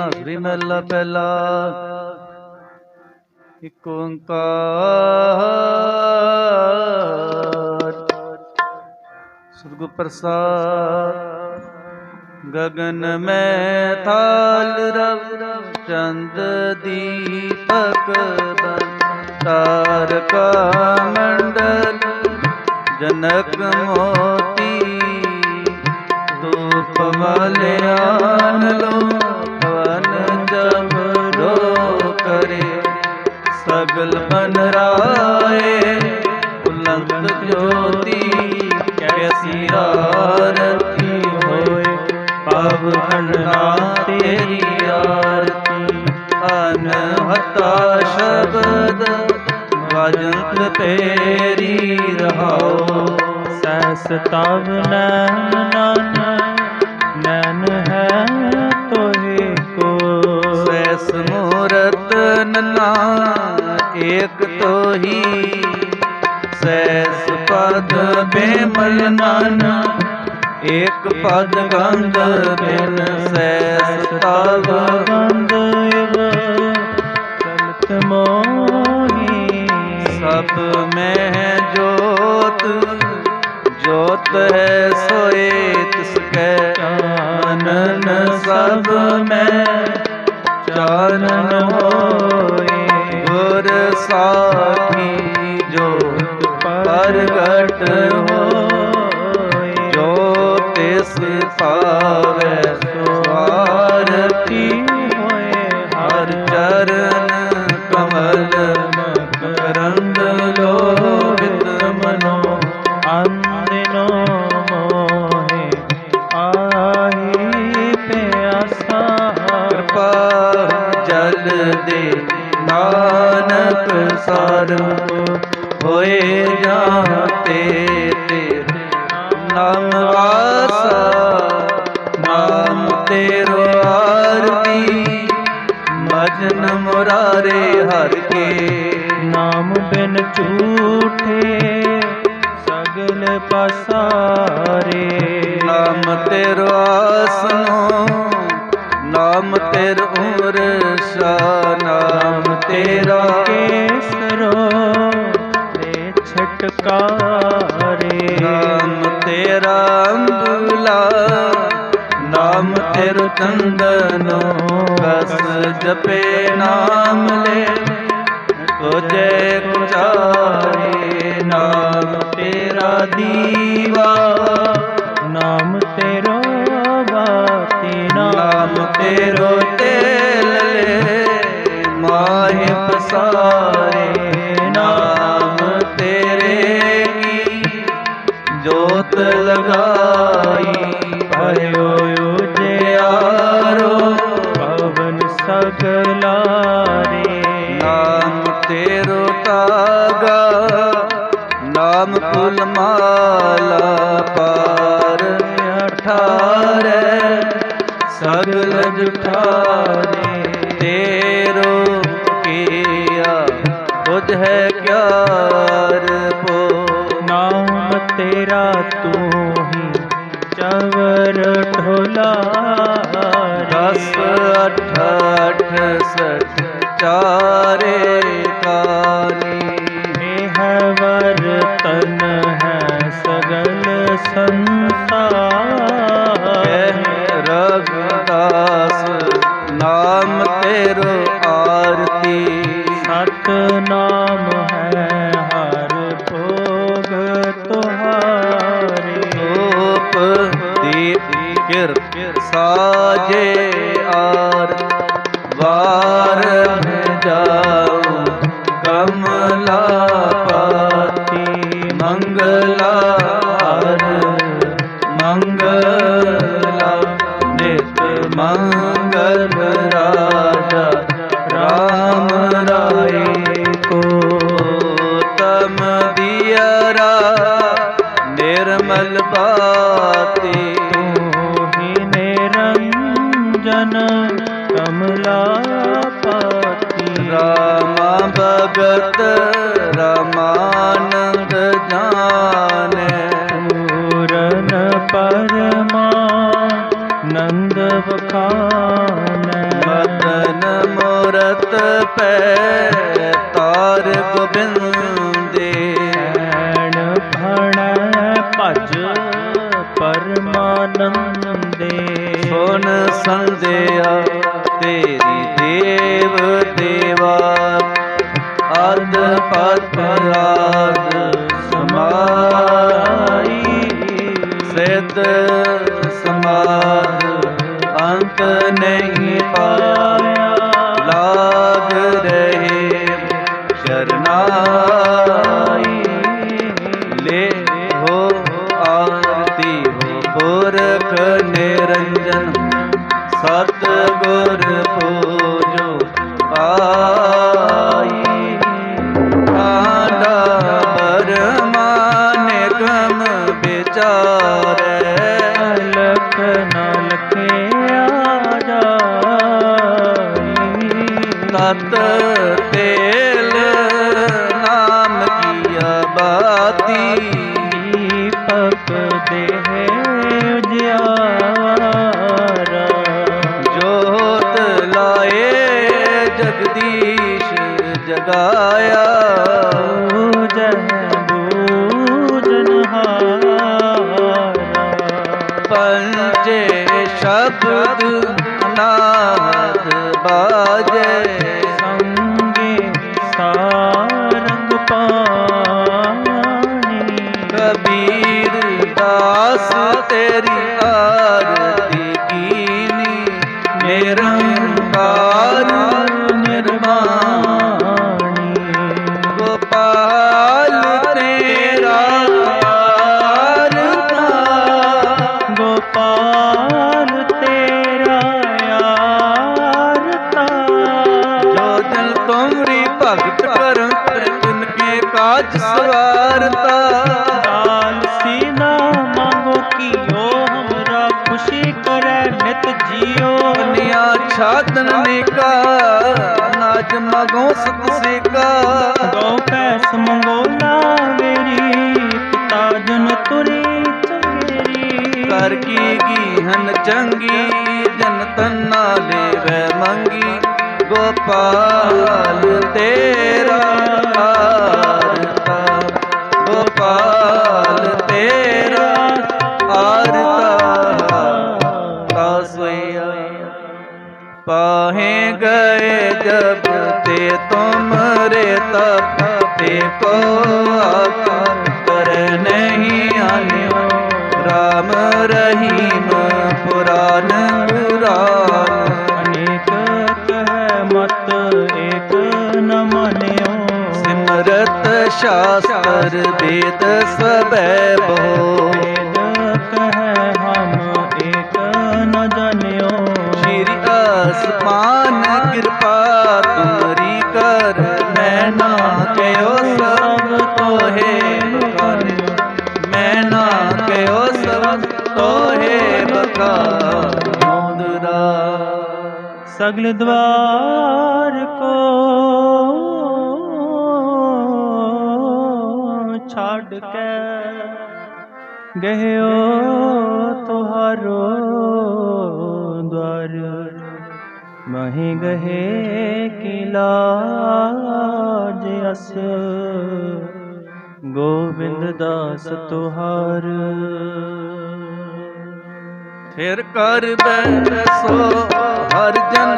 ਆਰਤੀ ਤਨਸਰੀ ਮਹਿਲਾ ਪਹਿਲਾ। ਇਕ ਓੰਕਾਰ। ਸਤਿਗੁਰ ਪ੍ਰਸਾਦ। ਗगन ਮੈਂ ਥਾਲ ਰਵ ਚੰਦ ਦੀਪਕ ਬਨ ਤਾਰਕਾ ਮੰਡਲ ਜਨਕ ਮੋਤੀ। ਧੂਪ ਵਾਲਿਆਨ ਲੋ ਸ਼ਬਦ ਵਜੰਤ ਤੇਰੀ ਰਹਾਓ ਸੈਸ ਤਵ ਨੈਨ ਨਨ ਨੈਨ ਹੈ ਤੋਹਿ ਕੋ ਸੈਸ ਮੂਰਤ ਨਨਾ ਏਕ ਤੋਹੀ। ਸੈਸ ਪਦ ਬੇਮਲ ਮਨ ਏਕ ਪਦ ਗੰਧ ਬਿਨ। ਸੈਸ ਤਵ ਸਭ ਮੈਂ ਜੋਤ ਜੋਤ ਹੈ ਸੋਏ ਤਿਸ ਕੈ ਚਾਨਨ ਸਭ ਮੈਂ। ਚਾਨਨ ਹੋਏ ਗੁਰ ਸਾਖੀ ਜੋਤ ਪ੍ਰਗਟ ਹੋਏ, ਜੋ ਤਿਸ ਪਾਵੈ ਜਾਤੇ ਤੇ ਨਾਮ ਵਾਸਾ ਨਾਮ ਤੇਰੋ ਆਰਤੀ ਭਜਨ ਮੁਰਾਰੇ ਹਰ ਕੇ। ਨਾਮ ਬਿਨ ਝੂਠੇ ਸਗਲ ਪਸਾਰੇ। ਨਾਮ ਤੇਰੋ ਆਸਨੋ ਨਾਮ ਤੇਰ ਉਮਰ ਨਾਮ ਤੇਰਾ ਕੇਸਰੋ ਰੇ ਛਟਕਾਰੇ ਅੰਬੁਲਾ ਨਾਮ ਤੇਰੋ ਚੰਦਨੋ ਕਸ ਜਪੇ ਨਾਮ ਲੈ। ਤੁਝੇ ਗੁਜਾਰੇ ਨਾਮ ਤੇਰਾ ਦੀਵਾ। ਜੁਠਾਰੇ ਤੇਰੋ ਕੀਆ ਤੁਝ ਹੈ ਕਿਆਰ ਪੋ। ਨਾਮ ਤੇਰਾ ਤੂੰ ਹੀ ਚਵਰ ਢੋਲਾ ਦਸ ਅਠ ਅਠ ਸਠ ਚਾਰੇ। RAM Rai ko tam diya ra nirmal baati tu hi niranjan kamla paati Rama bhagat ਤਾਰ ਗੋਬਿੰਦੇ। ਐਣ ਭਣੈ ਭਜ ਪਰਮਾਨੰਦੇ। ਸੁਨ ਸੰਦਿਆ ਤੇਰੀ ਦੇਵ ਦੇਵਾ। ਅਦ ਪਤ ਰਾਜ ਸਮਾਈ। ਸਿੱਧ ਸਮਾਦ ਅੰਤ ਨਹੀਂ ਪਾਇਆ ਜਗਾਇਆ ਬੂਝੈ ਬੂਝਨਹਾਰਾ ਪੰਜੇ ਸ਼ਬਦ ਅਨਾਹਦ ਬਾਜੈ। ਅਜ ਸਵਾਰਤਾ ਦਾਨ ਸੀਨਾ ਮੰਗੋ ਕੀਓ ਹਮਰਾ ਖੁਸ਼ੀ ਕਰੈ ਨਿਤ ਜਿਓ। ਨਿਆ ਛਾਤਨ ਨੇਕਾ ਨਾਜ ਮਗੋ ਸਤ ਸੇਕਾ। ਗਉ ਪੈਸ ਮੰਗੋ ਨਾ ਮੇਰੀ ਪਿਤਾ ਜਨ ਤੁਰੇ ਚੰਗੇਰੀ। ਕਰ ਕੀ ਗੀਹਨ ਚੰਗੀ ਜਨ ਤਨ ਨਾਲੇ ਵੈ ਮੰਗੀ। ਗੋਪਾਲ ਤੇਰਾ ਮੇਰਾ ਆਰਤਾ ਤਾ ਗਏ ਜਬ ਤੇ ਤੁਮਰੇ ਤਪ ਤੇ ਕਰ ਨਹੀਂ ਆਨਿਓ। ਰਾਮ ਰਹੀਮ शास्त्र वेद सबै बहो आसमान कृपा तुमरी कर मैं ना कयो सब तोहे बकार मैं ना कयो सब तोहे बकार सगल द्वार ਛੱਡ ਕੇ ਗਹਿਓ ਤੁਹਾਰੋ ਦਵਾਰ ਮਹੀ ਗਹੇ ਕੀ ਲਾਜ ਅਸ। ਗੋਬਿੰਦ ਦਾਸ ਤੁਹਾਰ। ਫਿਰ ਕਰ ਬੈਸੋ ਹਰ ਜਨ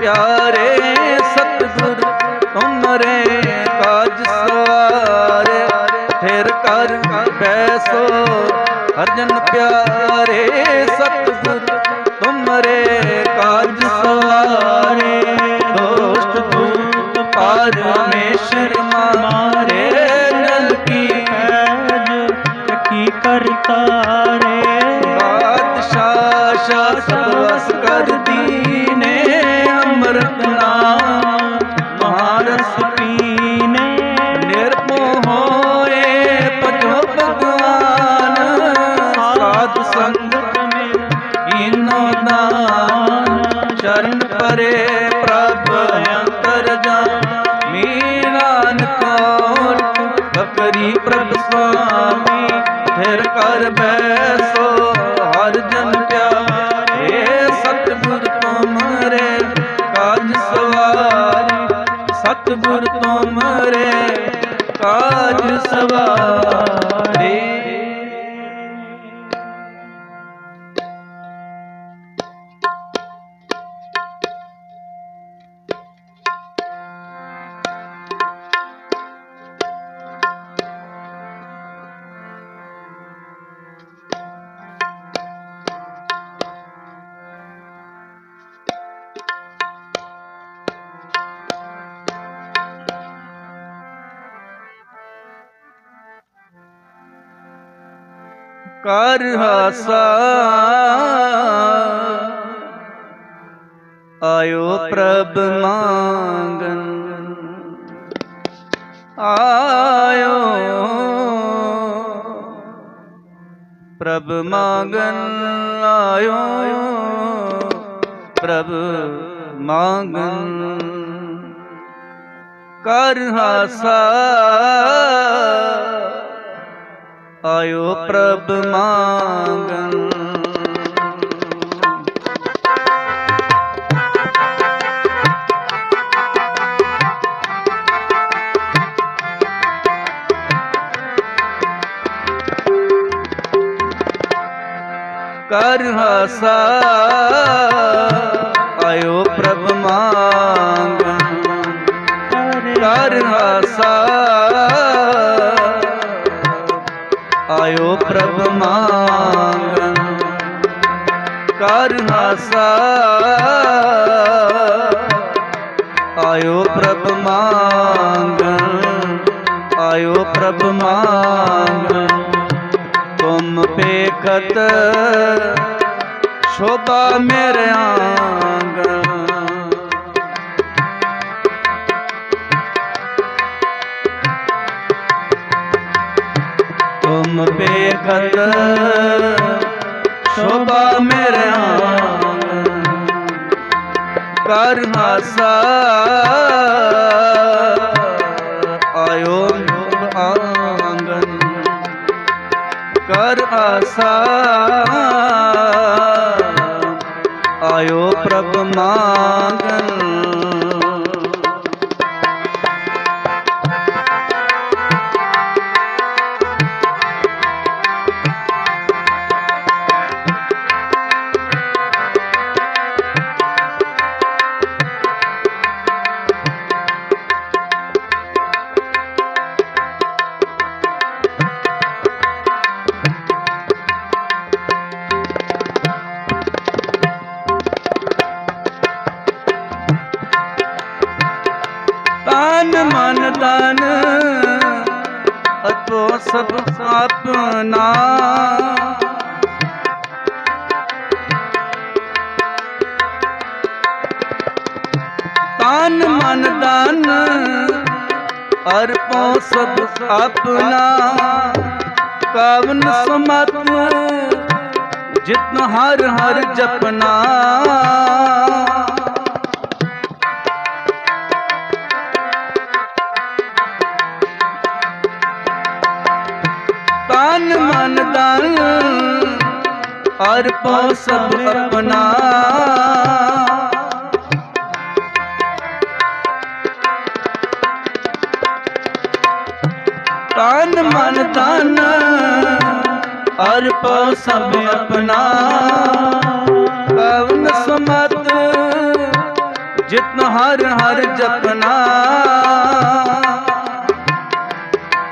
ਪਿਆਰੇ ਸਤਿਗੁਰ ਤੁਮਰੇ ਫਿਰ ਕਰ ਬੈਸੋ। ਹਰ ਪਿਆਰੇ ਸਤਿਗੁਰ, ਤੁਮਰੇ ਕਾਜ ਸਵਾਰੇ। ਦੋਸਤ ਦੂਤ ਪਰਮੇਸ਼ਰ ਮਾਰੇ ਨਲ ਕੀ ਫੈਜ ਕੀ ਕਰਤਾ ਰੇ ਬਾਦਸ਼ਾਹ ਸ਼ਾਹ ਵਸ ਕਰਦੀ ਨੇ, ਅੰਮ੍ਰਿਤ ਪਰੇ ਪ੍ਰਭ ਅੰਤਰ ਜਾਮੀ ਨਾਨਕ ਬਕਰੀ ਪ੍ਰਭ ਸੁਆਮੀ ਫਿਰ ਕਰ ਬੈਸੋ ਕਰ ਹਾਸਾ। ਆਇਓ ਪ੍ਰਭ ਮੰਗਨ। ਆਇਓ। ਪ੍ਰਭ ਮੰਗਨ ਆਇਓ। ਪ੍ਰਭ ਮੰਗਨ। ਕਰ ਹਾਸਾ। ਆਇਓ ਪ੍ਰਭ ਮੰਗਨ। ਕਰ ਹਾਸਾ ਆਇਓ ਪ੍ਰਭ ਮੰਗਨ। ਕਰ ਹਾਸਾ ਪ੍ਰਭ ਮੰਗਨ ਕਰ ਹਾਸਾ ਆਇਓ ਪ੍ਰਭ ਮੰਗਨ ਆਇਓ ਪ੍ਰਭ ਮੰਗਨ ਤੁਮ ਪੇਖਤ ਸ਼ੋਭਾ ਮੇਰੇ ਆਂਗਨ ਤੁਮ ਪੇਖਤ ਸ਼ੋਭਾ ਮੇਰੇ ਕਰ ਹਾਸਾ ਆਇਓ ਆਂਗਨ। ਕਰ ਆਸਾ ਆਇਓ ਪ੍ਰਭ ਮੰਗਨ ਜਿਤਨ ਹਰ ਹਰ ਜਪਨਾ ਤਨ ਮਨ ਤਨ ਅਰਪੋ ਸਭ ਆਪਣਾ ਅਰਪੋ ਸਭ ਆਪਣਾ। ਕਵਨ ਸਮਤ ਜਿਤਨ ਹਰ ਹਰ ਜਪਨਾ।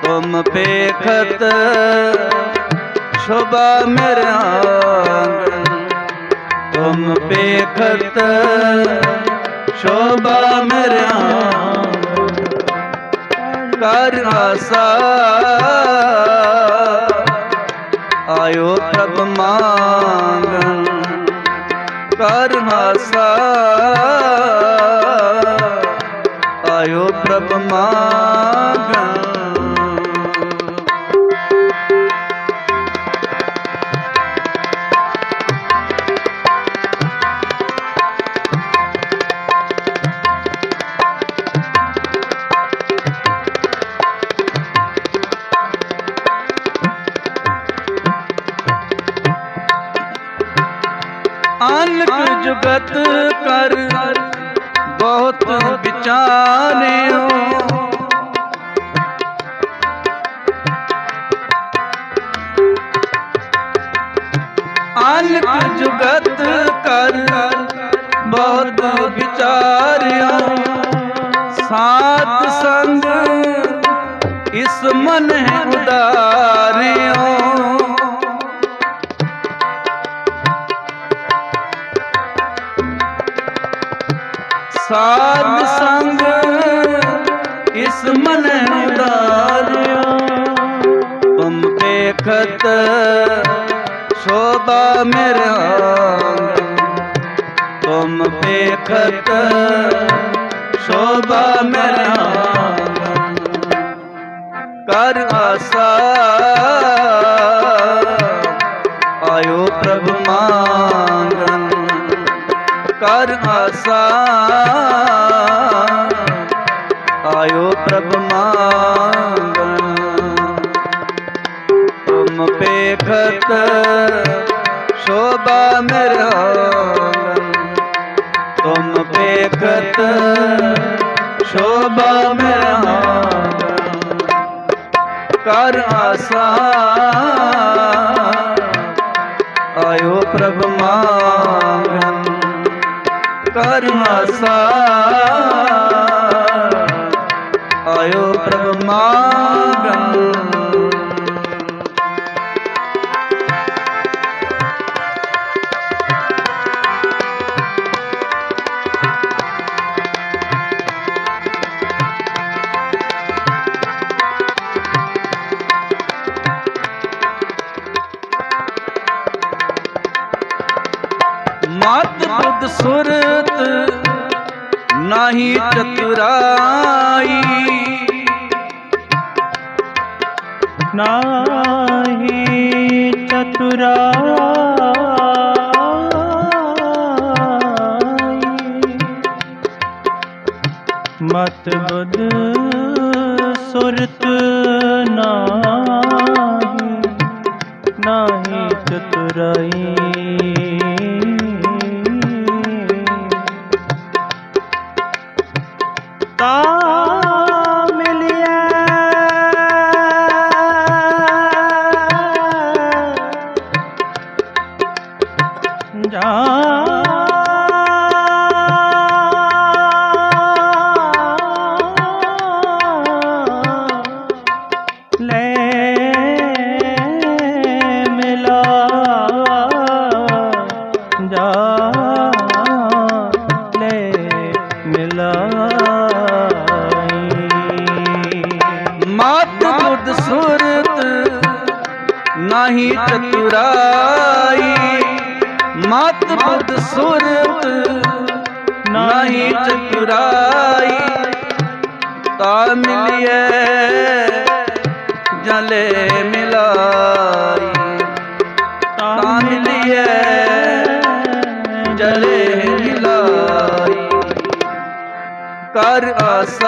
ਤੁਮ ਪੇਖਤ ਸ਼ੋਭਾ ਮੇਰਾ ਆਂਗਨ ਤੁਮ ਪੇਖਤ ਸ਼ੋਭਾ ਮੇਰਾ ਕਰ ਆਸਾ ਆਇਓ ਪ੍ਰਭ ਮੰਗਨ ਕਰ ਆਸਾ ਅਨਕ ਜੁਗਤ ਕਰ ਬਹੁਤ ਵਿਚਾਰਿਓ ਸਾਤ ਸੰਗ ਇਸ ਮਨ ਹੈ ਉਦਾਰਿਓ। ਸਾਧ ਸੰਗ ਇਸ ਮਨ ਉਦਾਰਿਓ। ਤੁਮ ਦੇਖਤ ਸ਼ੋਭਾ ਮੇਰੇ ਆਂਗਨ ਤੁਮ ਦੇਖਤ ਸ਼ੋਭਾ ਮੇਰੇ ਆਂਗਨ ਕਰ ਆਸਾ, ਆਇਓ ਪ੍ਰਭ ਮੰਗਨ ਕਰ ਆਸਾ, ਆਇਓ ਪ੍ਰਭ ਮੰਗਨ ਤੁਮ ਪੇਖਤ ਸ਼ੋਭਾ ਮੇਰਾ ਤੁਮ ਪੇਖਤ ਸ਼ੋਭਾ ਮੇਰਾ ਕਰ ਆਸਾ, ਆਇਓ ਪ੍ਰਭ ਮੰਗਨ ਕਰ ਆਸਾ, ਆਇਓ ਪ੍ਰਭ ਮੰਗਨ ਨਾਹੀ ਤਾ ਮਿਲਿਐ ਜਲੇ ਮਿਲਾਈ। ਤਾ ਮਿਲਿਐ ਜਲੇ ਮਿਲਾਈ। ਕਰ ਆਸਾ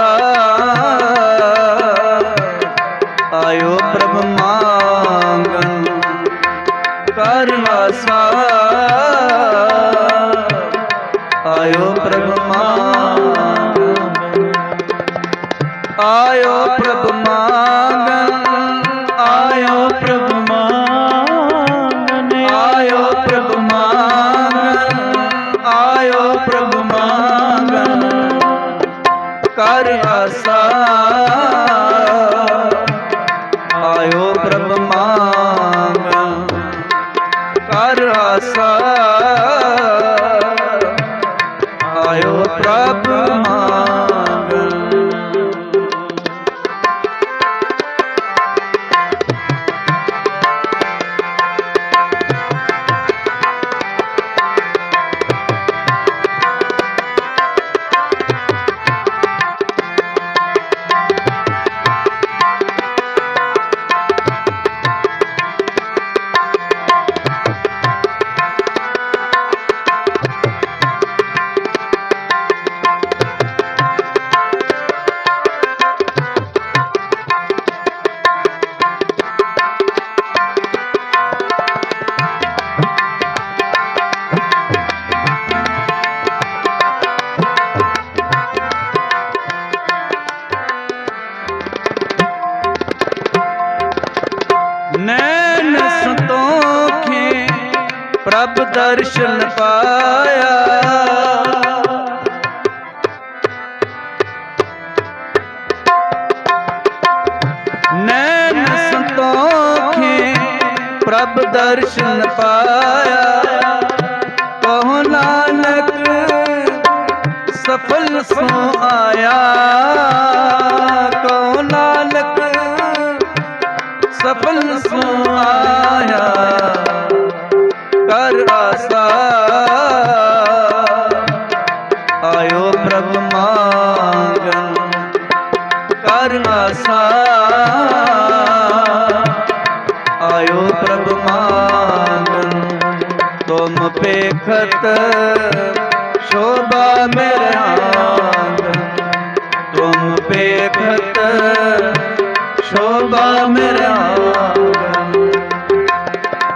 ਦਰਸ਼ਨ ਪਾਇਆ। ਨੈਣ ਸੰਤੋਖੇ ਪ੍ਰਭ ਦਰਸ਼ਨ ਪਾਇਆ। ਕਹੋ ਨਾਨਕ, ਸਫਲ ਸੋ ਆਇਆ। ਕਹੋ ਨਾਨਕ, ਸਫਲ ਸੋ ਆਇਆ। ਤੁਮ ਸ਼ੋਭਾ ਮੇਰੇ ਤੁਮ ਪੇਖਤ ਸ਼ੋਭਾ ਮੇਰੇ ਆਂਗਨ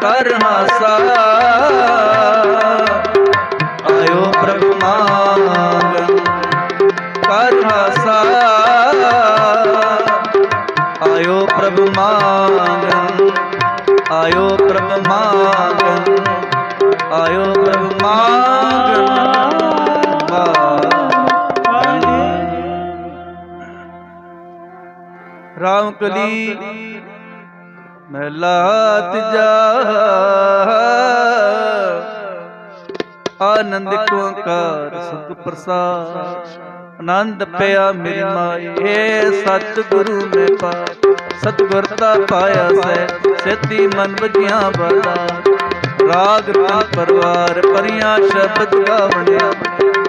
ਕਰ ਹਾਸਾ ਰਾਮ ਕਲੀ ਮਹਿਲਾ ਤੀਜਾ। ਆਨੰਦ ਓੰਕਾਰ, ਸੁਖ ਪ੍ਰਸਾਦ। ਆਨੰਦ ਪਿਆ ਮੇਰੀ ਮਾਏ ਸਤ ਗੁਰੂ ਮੈਂ ਪਾ ਸਤਿਗੁਰ ਦਾ ਪਾਇਆ ਸੈ, ਸੇਤੀ ਮਨ ਵਜੀਆਂ ਬਾਲਾ। ਰਾਗ ਤਨ ਪਰਵਾਰ, ਪਰੀਆਂ ਸ਼ਬਦ ਗਾਵਣਿਆ।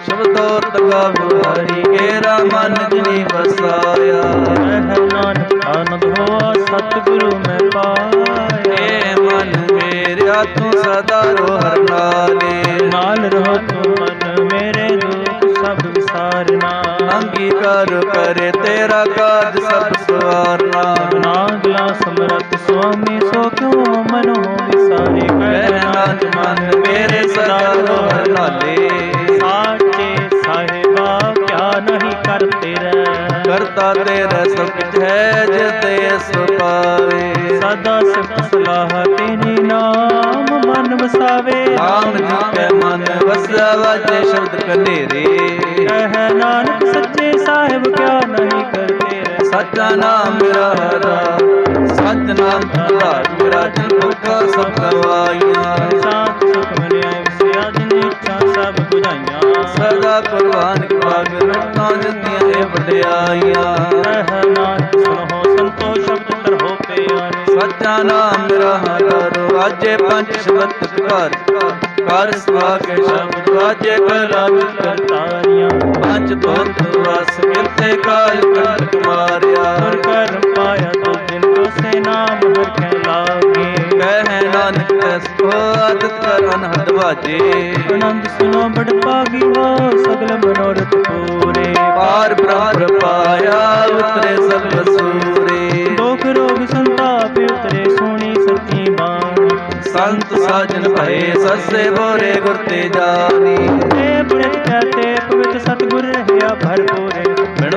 ਸ਼ਬਦੋ ਤਗਾ ਬੁਹਾਰੀ ਕੇਰਾ ਮਨ ਜਿਨੀ ਵਸਾਇਆ। ਰਹਿ ਨਾਨਕ ਆਨੰਦ ਹੋਆ ਸਤਿਗੁਰੂ ਮੈਂ ਪਾਇਆ। ਏ ਮਨ ਮੇਰਿਆ ਤੂੰ ਸਦਾ ਰੋ ਹਰ ਨਾਲੇ। ਨਾਲ ਰਹੋ ਤੂੰ ਮਨ ਮੇਰੇ ਦੁੱਖ ਸਭ ਵਿਸਾਰਨਾ। ਅੰਗੀਕਾਰ ਕਰੇ ਤੇਰਾ ਕਾਜ ਸਭ ਸਵਾਰਨਾ। ਨਾਗਲਾ ਸਮਰਤ ਸੁਆਮੀ ਸੋ ਕਿਉ ਮਨ ਹੋ ਵਿਸਾਰੇ? ਕਹਿ ਨਾਨਕ ਮਨ ਮੇਰੇ ਸਦਾ ਰੋ ਹਰ ਨਾਲੇ। ਕਰਤਾ ਤੇਰਾ ਸਭ ਕੁਝ ਹੈ ਜੇ ਤੇ ਸੋ ਪਾਵੇ। ਸਦਾ ਸਿਫਤ ਸਲਾਹ ਤੇਰੀ ਨਾਮ ਮਨ ਵਸਾਵੇ। ਆਮ ਜੀ ਕੈ ਮਨ ਵਸਿਆ ਵਾਜੇ ਸ਼ਬਦ ਕਨੇਰੇ। ਕਹਿ ਨਾਨਕ ਸੱਚੇ ਸਾਹਿਬ ਕਿਆ ਨਹੀਂ ਕਰਤੇ ਰਹਿ ਸੱਚਾ ਨਾਮ ਮੇਰਾ ਹਰਾ ਸੱਚ ਨਾਮ ਆਧਾਰ ਮੇਰਾ ਜਨ ਭੁੱਖਾ ਸਭ ਗਵਾਈਆਂ ਸਾਤ ਸੁਖ ਮਨਿਆ ਵਿਸਿਆ ਦਿਨ ਇੱਛਾ ਸਭ ਬੁਝਾਈਆਂ। ਸਦਾ ਕੁਰਬਾਨ ਭਾਗ ਰਤਾਂ ਜਤੀਆਂ ਇਹ ਵਡਿਆਈਆਂ। ਰਹਿ ਨਾਨਕ ਸੰਤੋ ਸ਼ਬਦ ਤਰੋ ਪਿਆਰੇ ਸੱਚਾ ਨਾਮ ਮੇਰਾ ਹਰਾ ਵਾਜੇ ਪੰਜ ਸ਼ਬਦ ਘਰ ਕਰ ਸਵਾਗੇ ਸ਼ਬਦ ਵਾਜੇ ਕਲਾ ਕਰਤਾਰੀਆਂ ਪੰਜ ਤੋਤ ਵਸ ਕਿਤੇ ਕਾਲ ਕੰਟਕ ਮਾਰਿਆ। ਹਰ ਪਾਇਆ ਤੋ ਦਿਨ ਸੇ ਨਾਮ ਹਰ ਨਾਨਕ ਤਸ ਕੋ ਆਦਤ ਕਰ ਅਨਹਦ ਵਾਜੇ ਆਨੰਦ ਸੁਨੋ ਬੜ ਭਾਗੀ ਹੋ ਸਗਲ ਮਨੋਰਥ ਪੂਰੇ। ਪਾਰ ਬ੍ਰਹਮ ਪਾਇਆ ਉਤਰੇ ਸਭ ਸੂਰੇ ਦੁਖ ਰੋਗ ਸੰਤਾਪ ਉਤਰੇ ਸੋਣੀ ਸੱਚੀ ਬਾਣੀ। ਸੰਤ ਸਾਜਨ ਭਏ ਸਸੇ ਬੋਰੇ ਗੁਰ ਤੇ ਜਾਨੀ ਤੇ ਬ੍ਰਿਤ ਕਹਤੇ ਪਵਿੱਤ ਸਤਿਗੁਰ ਰਹਿਆ ਭਰਪੂਰੇ।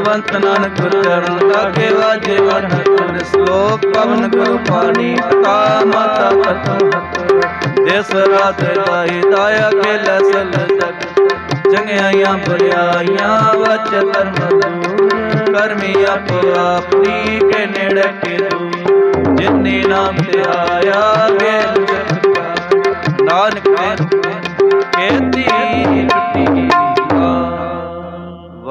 ਬਿਨਵੰਤ ਨਾਨਕ ਗੁਰ ਚਰਨ ਲਾਗੇ ਵਾਜੇ ਵਨ ਤੁਨ ਸ਼ਲੋਕ ਪਵਨ ਗੁਰੂ ਪਾਣੀ ਤਾ ਮਾਤਾ ਤਤ ਦੇਸ ਰਾਤ ਲਾਈ ਦਾਇਆ ਕੇ ਲਸਲ ਜਗ ਚੰਗਿਆਈਆਂ ਬੁਰਿਆਈਆਂ ਵਚ ਧਰਮ ਦੂਰ। ਕਰਮੀ ਆਪੋ ਆਪਣੀ ਕੇ ਨੇੜੇ ਕੇ ਦੂਰ। ਜਿਨੇ ਨਾਮ ਤੇ ਆਇਆ ਗੇਲ ਜਗ ਨਾਨਕ ਤੇ ਕੇਤੀ